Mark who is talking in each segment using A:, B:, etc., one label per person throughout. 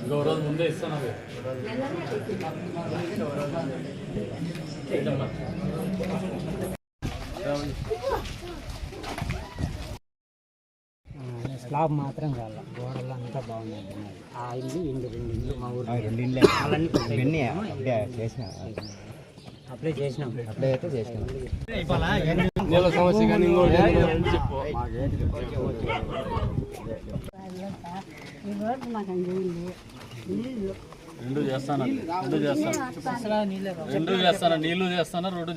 A: ఇంకో రోజు ముందే ఇస్తాను అవి?
B: స్లాబ్ మాత్రం కాదు. గోడలు అంతా బాగున్నాయి. ఆ ఇల్లు ఇండు రెండు ఇల్లు మా ఊరు.
C: రెండు ఇండ్లే
B: వాళ్ళని
C: ఇవన్నీ అప్పుడే చేసిన.
B: అప్లై చేసినాం
C: అప్పుడే అయితే చేసిన.
A: సమస్య కానీ ఇంకోటి రెండు చేస్తాను? రెండు చేస్తాను? రెండు చేస్తాను? నీళ్ళు చేస్తాను? రోడ్డు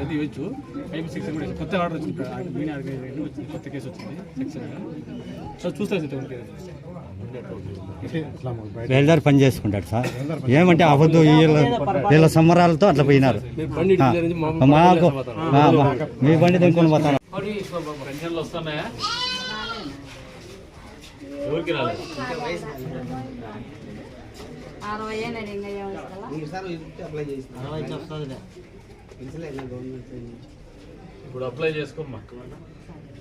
A: అది ఇవ్వచ్చు. ఫైవ్ సిక్స్ కూడా కొత్త ఆర్డర్ వచ్చింది. మీన్ ఆర్గనైజేషన్ వచ్చింది కొత్త కేసు వచ్చింది. సెక్షన్ సో చూస్తా సార్
D: వెల్డర్ పని చేసుకుంటాడు సార్. ఏమంటే అబద్ధం వీళ్ళ వీళ్ళ సంబరాలతో అట్లా పోయినారు. మాకు మీ బండి దింకొని పోతాను
A: పెన్షన్లు వస్తున్నాయా? ఎవరికి రాలేదు.
E: అరవై ఏమవుతుందా
A: ఇప్పుడు అప్లై చేసుకోమ్మా.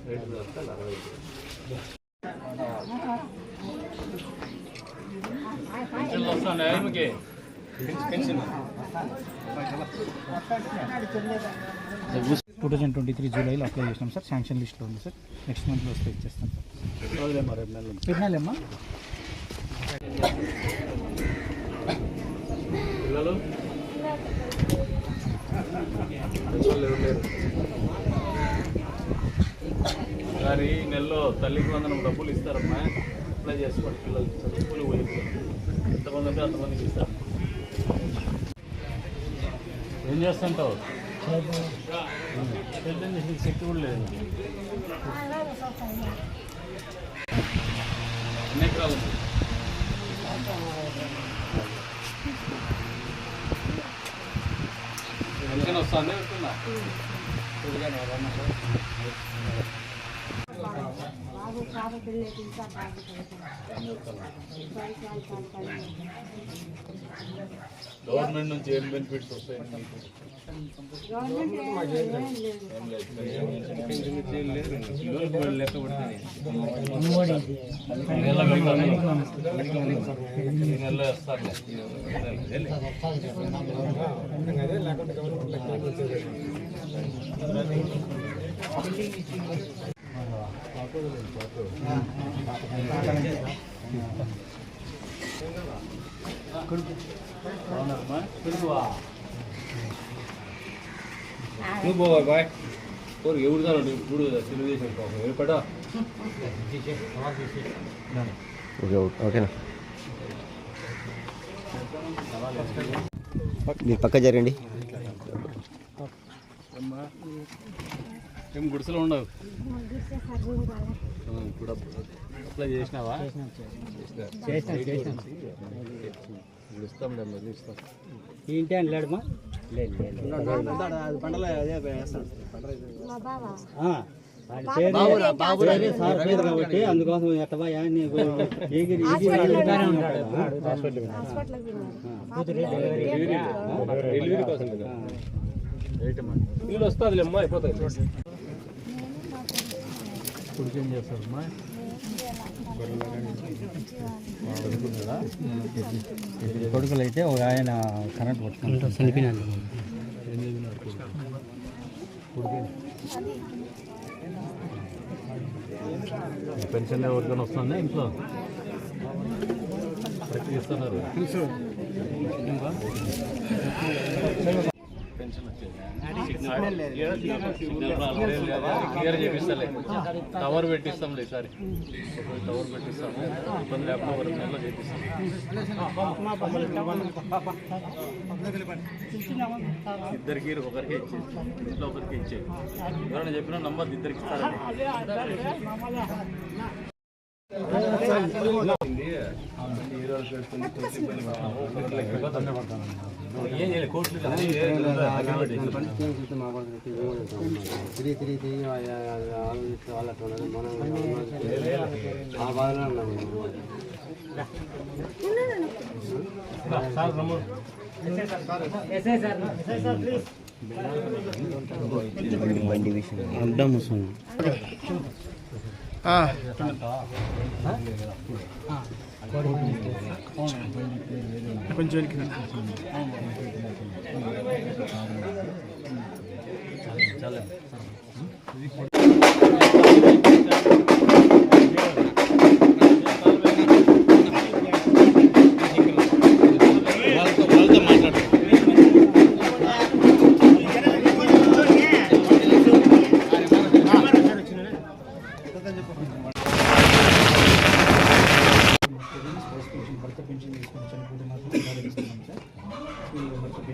A: రేటు పెన్షన్లు వస్తున్నాయా ఈమెకి? Pension
F: two thousand twenty three జూలైలో అప్లై చేసినాం సార్. శాంక్షన్ లిస్ట్లో ఉంది సార్. నెక్స్ట్ మంత్లో వస్తే ఇచ్చేస్తాం. సార్
A: రోజులేమ్మా రేపు
F: పెట్టినాలేమ్మా
A: పిల్లలు ఈ నెలలో తల్లికి వందనం డబ్బులు ఇస్తారమ్మా. అప్లై చేసుకోండి. పిల్లలు చదువుకుని పోయి ఎంతమంది ఉంటే అంతమందికి ఇస్తారు. ఏం చేస్తుంటావు? శక్తి కూడా లేదు ఎన్ని ఎకరాలు వస్తుంది గవర్నమెంట్ నుంచి ఏం బెనిఫిట్స్ వస్తాయి? కొడుకు లెక్క నెల. అవునమ్మా? కొడుకువా? నువ్వు పోవా బాయ్. కోరు ఎవరుదాను ఇప్పుడు తెలుగుదేశం పాపం. ఏర్పడా
C: ఓకేనా? మీరు పక్క జరగండి
A: అమ్మా ఏం గుడిసెలో ఉండవు? ఆ, ఇప్పుడు అప్- అప్లై చేసినావా? ఇస్తాం
B: ఇంటి అని లేడమా కాబట్టి అందుకోసం ఎట్టబా నీకు
A: కోసం వీళ్ళు వస్తుంది అమ్మా అయిపోతాయి ఇప్పుడు ఏం చేస్తారమ్మా
D: కొడుకులు అయితే ఒక ఆయన కరెంట్ పట్టుకుంటారు
B: చనిపోయినాడు.
A: పెన్షన్ ఎవరికైనా వస్తుందా ఇంట్లో? ఇస్తున్నారు. పెన్షన్ క్లియర్ చేపిస్తాలే టవర్ పెట్టిస్తాంలే ఈసారి టవర్ పెట్టిస్తాము ఇబ్బంది లేకుండా ఒక నెలలో చేపిస్తాం. ఇద్దరికి ఒకరికి ఇచ్చేది ఇంట్లో ఒకరికి ఇచ్చేది ఎవరైనా చెప్పిన నంబర్ ఇద్దరికి ఇస్తారండి.
B: తిరిగి తిరిగి తిరిగి ఆలోచిస్తే వాళ్ళ మనం ఆ బాధలో ఉన్నాము
C: బండి విషయం
B: అడ్డం వస్తుంది
F: కొంచెం వెనక్కి స్పౌస్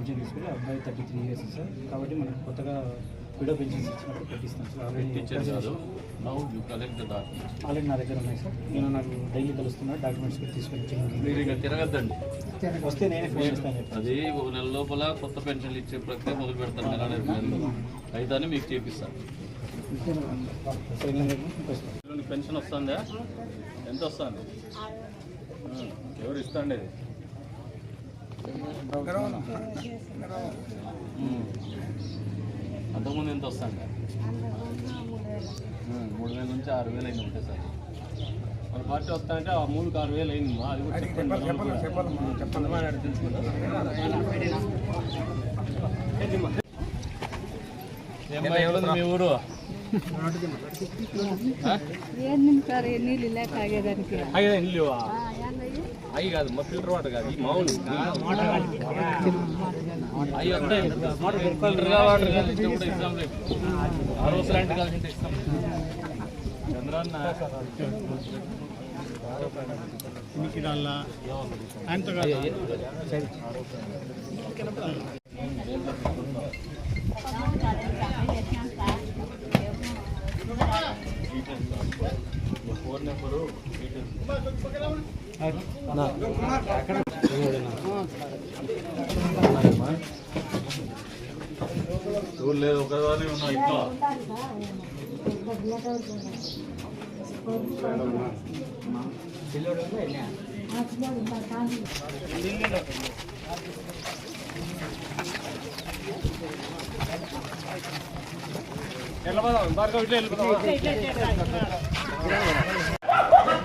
F: పెన్షన్ తీసుకుని అబ్బాయి థర్టీ త్రీ ఇయర్స్ సార్. కాబట్టి మనం కొత్తగా విడో పెన్షన్స్ ఇచ్చినప్పుడు పెట్టిస్తాం sir. Already
A: now you collect the documents
F: already నా దగ్గర ఉన్నాయి సార్. నేను నాకు డైలీ కలుస్తున్నా డాక్యుమెంట్స్ కూడా తీసుకొని
A: తిరగద్దండి.
F: వస్తే నేనే ఫోన్ చేస్తాను
A: అది ఒక నెల లోపల కొత్త పెన్షన్లు ఇచ్చే ప్రక్రియ మొదలు పెడతాను అయితే మీకు చేపిస్తాను. పెన్షన్ వస్తుందా? ఎంత వస్తుంది? ఎవరు ఇస్తాండి ఇది? ఉమ్. అంతకుముందు ఎంత వస్తుంది మూడు వేల నుంచి ఆరు వేలు అయింది ఉంటాయి సార్ మన పార్టీ వస్తాయంటే ఆ మూడుకి ఆరు వేలు అయింది మా అది కూడా చెప్పండి చెప్పండి ఏమ్మా, ఎవరుంది మీ ఊరు
E: ఏం నింపారు నీళ్ళు లేక
A: అయ్యి కాదు మా ఫిల్టర్ వాటర్ కాదు ఈ మామూలు. అయ్యి వస్తాయి ఫిల్టర్ వాటర్ కలిసి కూడా ఎగ్జామ్ రేపు ఆ రోజు లాంటి కలిసి ఇస్తాం. చంద్రాన్న. Phone number. లేదు ఒకదాని ఉన్నా ఇంట్లో వెళ్ళిపోదాం భార్గవ్ వెళ్ళిపోదాం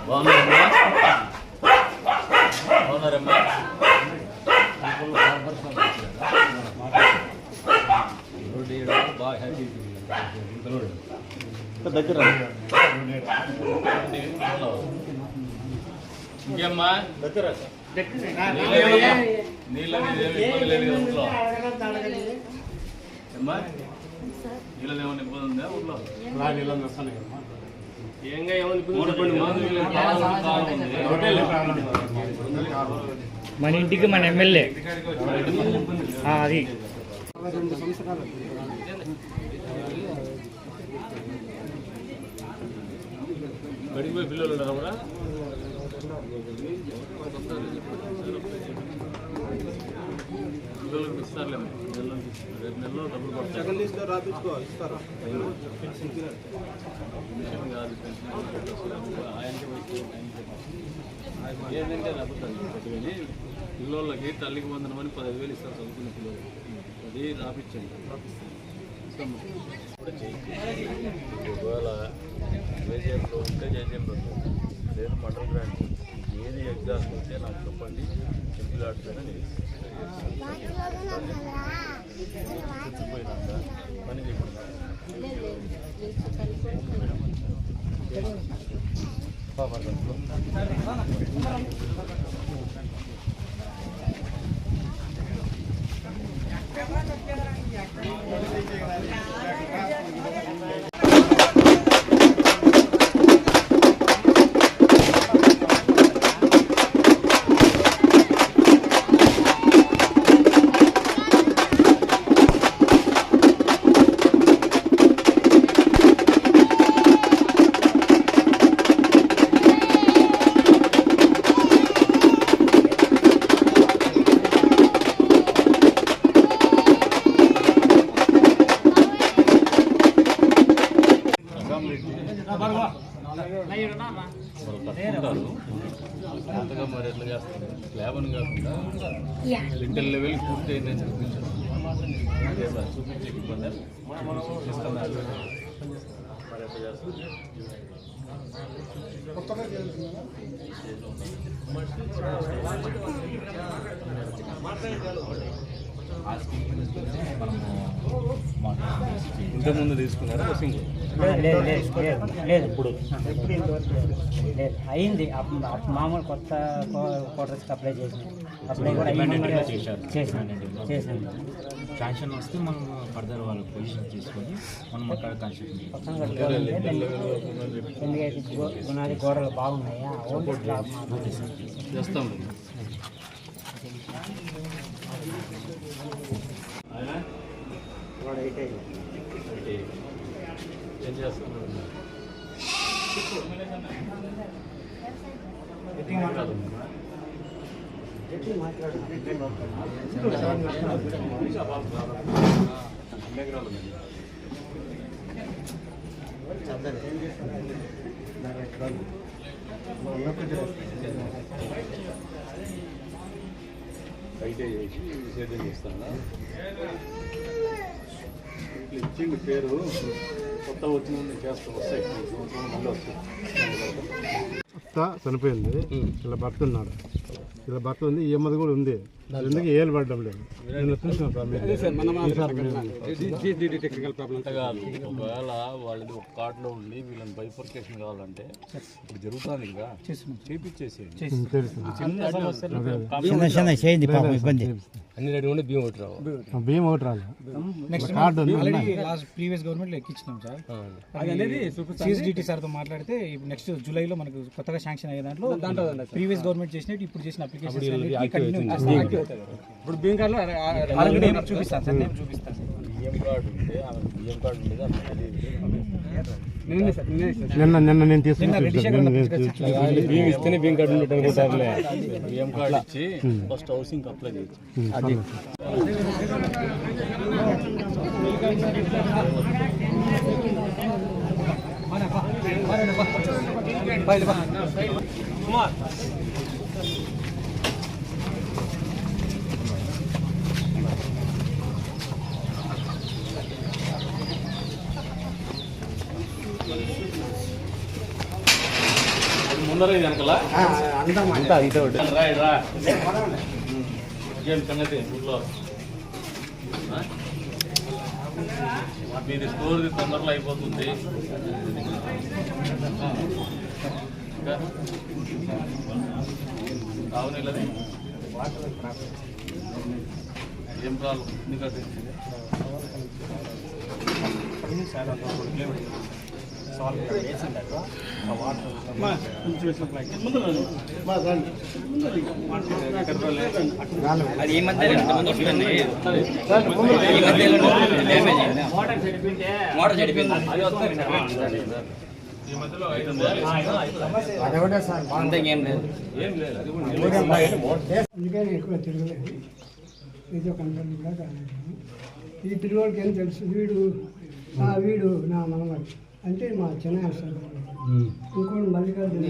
A: బాగున్నారమ్మా బాగున్నారమ్మా బాగా హ్యాపీ దగ్గర ఇంకేమ్మా దగ్గర నీళ్ళ మీద ఏమి ఇబ్బంది లేదు కదా ఊళ్ళో ఏమ్మా నీళ్ళది ఏమైనా ఇబ్బంది ఉందా ఊళ్ళో నీళ్ళని వస్తాను ఏంగా ఏమైనా
G: మన ఇంటికి మన ఎమ్మెల్యే ఆ, అది
A: బడికి పోయి పిల్లలు ఉన్నారా కూడా పిల్లలకు ఇస్తారులే నెలలో రేపు నెలలో డబ్బులు కొడతారు. పెన్షన్ కాదు ఆయనకి ఏంటంటే అబద్ధాలు పెట్టుకొని పిల్లలకి తల్లికి వందనం అని పదహైదు వేలు ఇస్తారు చదువుకున్న పిల్లలు అది రాపించండి ఇస్తాము. కూడా చేయించి ఒకవేళ జేజేఎంలో ఉంటే జేజేఎంలో లేదు మండల గ్రాండ్. ఏది ఎగ్జామ్ ఉంటే నాకు చెప్పండి. సింపుల్ ఆడుతున్నా నేను చెప్పిపోయినాక పని చెప్పిన అంతగా మరి ఎట్లా చేస్తారు స్లాబ్ అని కాకుండా లిటిల్ లెవెల్ పూర్తి అయిందని చూపించారు అదే సార్ చూపించి ఇబ్బంది ఇంతకుముందు తీసుకున్నారా సింగిల్
B: లేదు లేదు లేదు లేదు ఇప్పుడు. లేదు అయింది. మామూలు కొత్త క్వార్టర్స్కి అప్లై చేసిన. అప్లై కూడా అయ్యింది. చేసాను చేసాను
H: శాంక్షన్ వస్తే మనం ఫర్దర్ వాళ్ళ పొజిషన్ తీసుకొని మనం అక్కడ కన్స్ట్రక్షన్
B: ఎందుకైతే పునాది గోడలు బాగున్నాయా?
A: చేస్తాం
B: గోడ అయితే
A: ఏం చేస్తున్నారు ఐటీఐ చేసి సేద్యం చేస్తాను ఇట్లా ఇచ్చింది పేరు. కొత్త వచ్చింది చేస్తాం వస్తాయి. మళ్ళీ
I: భర్త చనిపోయింది. ఇలా భర్త ఉన్నాడు. ఇలా భర్త ఉంది ఈ అమ్మది కూడా ఉంది. ఎందుకు ఏలు పడడం లేదు? నేను చూసాను
A: ఒకవేళ వాళ్ళది ఒక కార్డులో ఉండి వీళ్ళని బైఫర్కేషన్ కావాలంటే ఇప్పుడు జరుగుతుంది కదా చేపించేసేయండి.
I: తెలుసు
A: చిన్న సమస్యలు
D: చిన్న చిన్న చేయండి పాపం ఇబ్బంది.
A: అన్ని రెడీ ఉండి బియ్యం ఒకటి రావు
I: బియ్యం ఒకటి రాలేదు
F: next
I: card
F: last previous government ఎక్కించినాం sir. అది అనేది సిఎస్డిటీ సార్తో మాట్లాడితే ఇప్పుడు నెక్స్ట్ జూలైలో మనకు కొత్తగా శాంక్షన్ అయ్యే దాంట్లో ప్రీవియస్ గవర్నమెంట్ చేసినట్టు ఇప్పుడు చేసిన అప్లికేషన్ ఇప్పుడు బియ్యం కార్డులో ఆల్రెడీ చూపిస్తాను సార్ నేను చూపిస్తాను
A: బియ్యం కార్డు ఉంటే ఆమె బియ్యం కార్డు ఉండేది ఆమె తెలియదు.
I: నిన్న నిన్న నేను తీసుకుని
F: రెడ్డి
I: చూసాను.
F: శేఖర్
I: నిన్న నేను
F: తీసుకొచ్చి
I: చూసాను.
A: బియ్యం ఇస్తేనే బియ్యం కార్డు ఉండేది అనుకుంటారులే బియ్యం కార్డు ఇచ్చి ఫస్ట్ హౌసింగ్ అప్లై చేయొచ్చు
I: అది
A: ముందర ఇది వెనకల. అంతా ఇదే రా ఏం సంగతి? మీది స్టోర్ తొందరలో అయిపోతుంది. ఇంకా? తాగునీళ్ళది ఏం ప్రాబ్లం? ఎందుకంటే
G: అది ఈ మధ్య ముందు ఈ డ్యామేజ్ మోటార్ చెడిపోయింది. లేదు.
J: ఎక్కువ తిరగలేదు. ఈ పిల్లవాడికి ఏం తెలుసు? వీడు ఆ వీడు నా మనవాడు. అంటే మా చిన్న ఇంకోటి మల్లికార్జున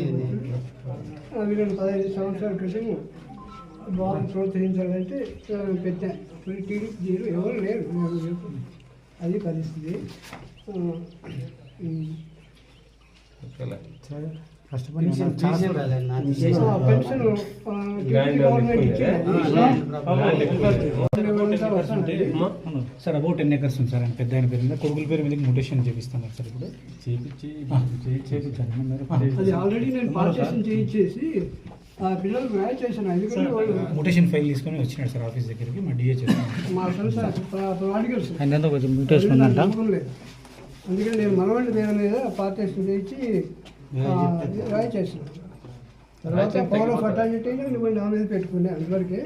J: వీళ్ళని పదహైదు సంవత్సరాల క్రితం బాగా ప్రోత్సహించాలంటే ఆ, పెట్టా ఇప్పుడు టీడీపీ జీరో ఎవరు లేరు. అది పరిస్థితి. ఇచ్చింది
F: సార్ అబౌట్ టెన్ ఎకర్స్ ఉంది సార్? ఆయన పెద్ద ఆయన పేరు మీద కొడుకుల పేరు మీద మ్యూటేషన్ చేపిస్తున్నారు సార్ ఇప్పుడు.
A: చేపించి
F: చేపించాను
J: ఆల్రెడీ నేను పార్టీషన్ చేయించేసి మ్యాచ్ చేశాను. ఎందుకంటే వాళ్ళు
F: మ్యూటేషన్ ఫైల్ తీసుకొని వచ్చినాడు సార్ ఆఫీస్ దగ్గరికి. మా డిఏ చేస్తాను
J: మా సార్
F: కొంచెం మ్యూటేషన్ ఉందంట.
J: అందుకని నేను మనవాడి పేరు మీద పార్టీషన్ చేయించి రాయి చేసిన తర్వాత పవర్ ఆఫ్ అటాచిటీ నువ్వు నా మీద పెట్టుకునే అందువరకే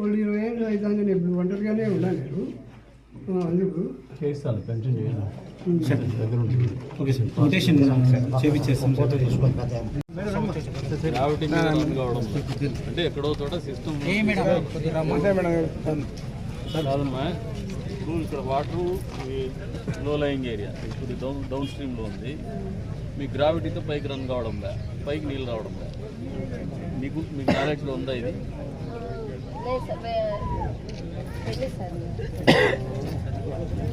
J: వాళ్ళు ఇరవై ఏళ్ళు అవుతుంది నేను ఇప్పుడు ఒంటరిగానే ఉన్నాను నేను. అందుకు
I: చేస్తాను పెన్షన్ చేయాలి.
F: Okay sir. చేపించేస్తాం
A: అంటే ఎక్కడో చోట సిస్టమ్ కాదమ్మా. ఇప్పుడు ఇక్కడ వాటర్లో లయింగ్ ఏరియా ఇప్పుడు డౌన్ డౌన్ స్ట్రీమ్లో ఉంది. మీ గ్రావిటీతో పైకి రన్ కావడం లే పైకి నీళ్ళు రావడం లే. మీకు మీకు నాలెడ్జ్లో ఉందా ఇది?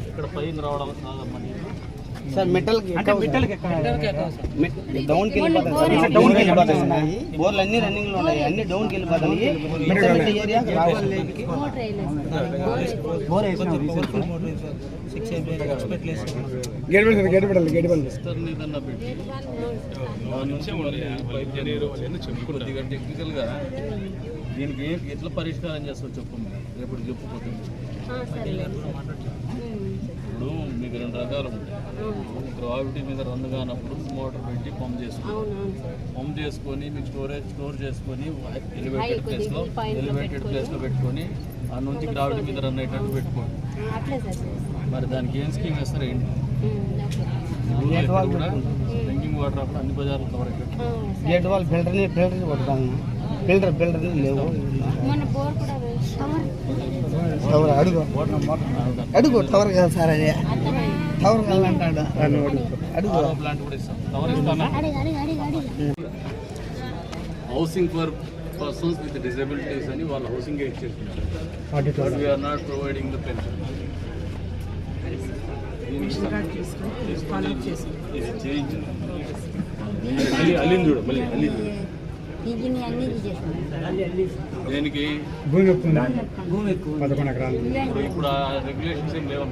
A: ఇక్కడ పైకి రావడం కాదమ్మా నీళ్ళు?
C: సార్ మెటల్ డౌన్ డౌన్ బోర్లు అన్ని రన్నింగ్లో ఉన్నాయి. అన్ని డౌన్కి వెళ్ళిపోతాయి మెటల్ ఏరియా? రావాలి లేక్కి.
E: మోటర్ వేయలేదు సార్.
C: బోర్
E: బోర్ వేయలేదు.
C: వేసినాం సిక్స్ ఎక్స్పెక్ట్ లేదు
A: సిస్టర్ని ఏదన్నా పెట్టి. దాని నుంచి వాళ్ళు కొద్దిగా టెక్నికల్గా దీనికి ఏ- ఎట్లా పరిష్కారం చేస్తావు చెప్పు రేపు చెప్పుకోతుంది
E: ఆ, సరే. ఉమ్,
A: ఇప్పుడు మీకు రెండు రకాలు ఉంటాయి. గ్రావిటీ మీద రన్ కానప్పుడు మోటార్ పెట్టి పంప్
E: సార్.
A: పంప్ చేసుకొని మీకు స్టోరేజ్ స్టోర్ చేసుకొని ఎలివేటెడ్ ప్లేస్లో ఎలివేటెడ్. ప్లేస్లో పెట్టుకొని ఆ నుంచి గ్రావిటీ మీద రన్ అయ్యేటట్టు పెట్టుకోండి. మరి దానికి ఏం స్కీమ్ వేస్తారు ఏంటి? ఎక్కడ కూడా డ్రింకింగ్ వాటర్ అప్పుడు అన్ని బజార్లు కవర్.
C: గేట్ వాల్ ఫిల్టర్ని ఫిల్టర్ కొడతాము ఫిల్టర్ ఫిల్టర్ లేవు.
E: మన బోర్ కూడా వేస్తాం
C: టవర్ అడుగు. అడుగు టవర్ కదా సార్ అది. టవర్ కావాలంటాడు. అడుగు.
A: ప్లాంట్ కూడా ఇస్తాం. కవర్ ఇస్తానా? Housing for persons with disabilities అని వాళ్ళు హౌసింగ్ ఇచ్చేస్తున్నారు. We're not providing the pension
E: ఇవి అన్ని చేస్తాం
A: దేనికి?
F: భూమి పదకొండు ఎకరాలు
A: ఇప్పుడు రెగ్యులేషన్స్ ఏం లేవు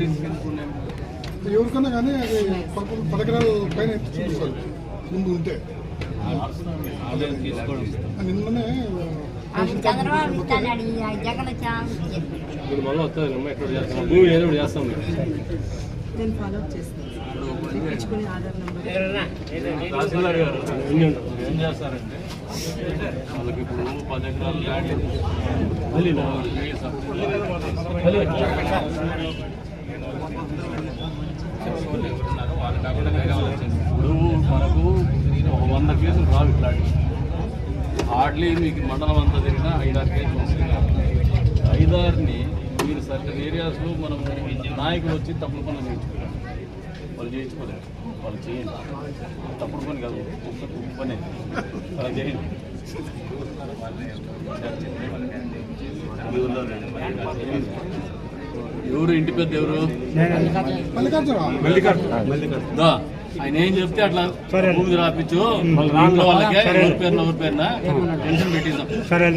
A: తీసుకునే
I: ఎవరికన్నా కానీ అది పదకరాల పైన సార్ ముందు ఉంటే నిన్ననే
E: చంద్రబాబు జగన్
A: ఇప్పుడు మళ్ళీ వస్తుంది అమ్మ ఎక్కడ చేస్తాం? భూమి ఏదో ఒకటి చేస్తాం
K: నేను ఫాలో అప్ చేస్తాను తెచ్చుకుని ఆధార్ నెంబర్.
A: తహసీల్దార్ గారు ఏం చేస్తారంటే వాళ్ళకి ఇప్పుడు పది ఎకరాలు ల్యాండ్ మళ్ళీ నా ఇప్పుడు మనకు ఒక వంద కేసులు రావు ఇట్లాంటి హార్డ్లీ మీకు మండలం అంతా తిరిగినా ఐదారు కేసులు వస్తున్నాయి ఐదారుని సర్టన్ ఏరియాస్లో మనం నాయకులు వచ్చి తప్పుడు పనులు చేయించుకుంటారు వాళ్ళు చేయించుకోలేరు వాళ్ళు చేయండి. తప్పుడు పని కాదు ఉప్పు పని. వాళ్ళు చేయండి. ఎవరు ఇంటి పెద్ద ఎవరు. ఆయన ఏం చెప్తే అట్లా భూమి రాపించు ఇంట్లో వాళ్ళకే ఎవరి పేరున ఎవరి పేరున టెన్షన్ పెట్టిందాం
F: సరే.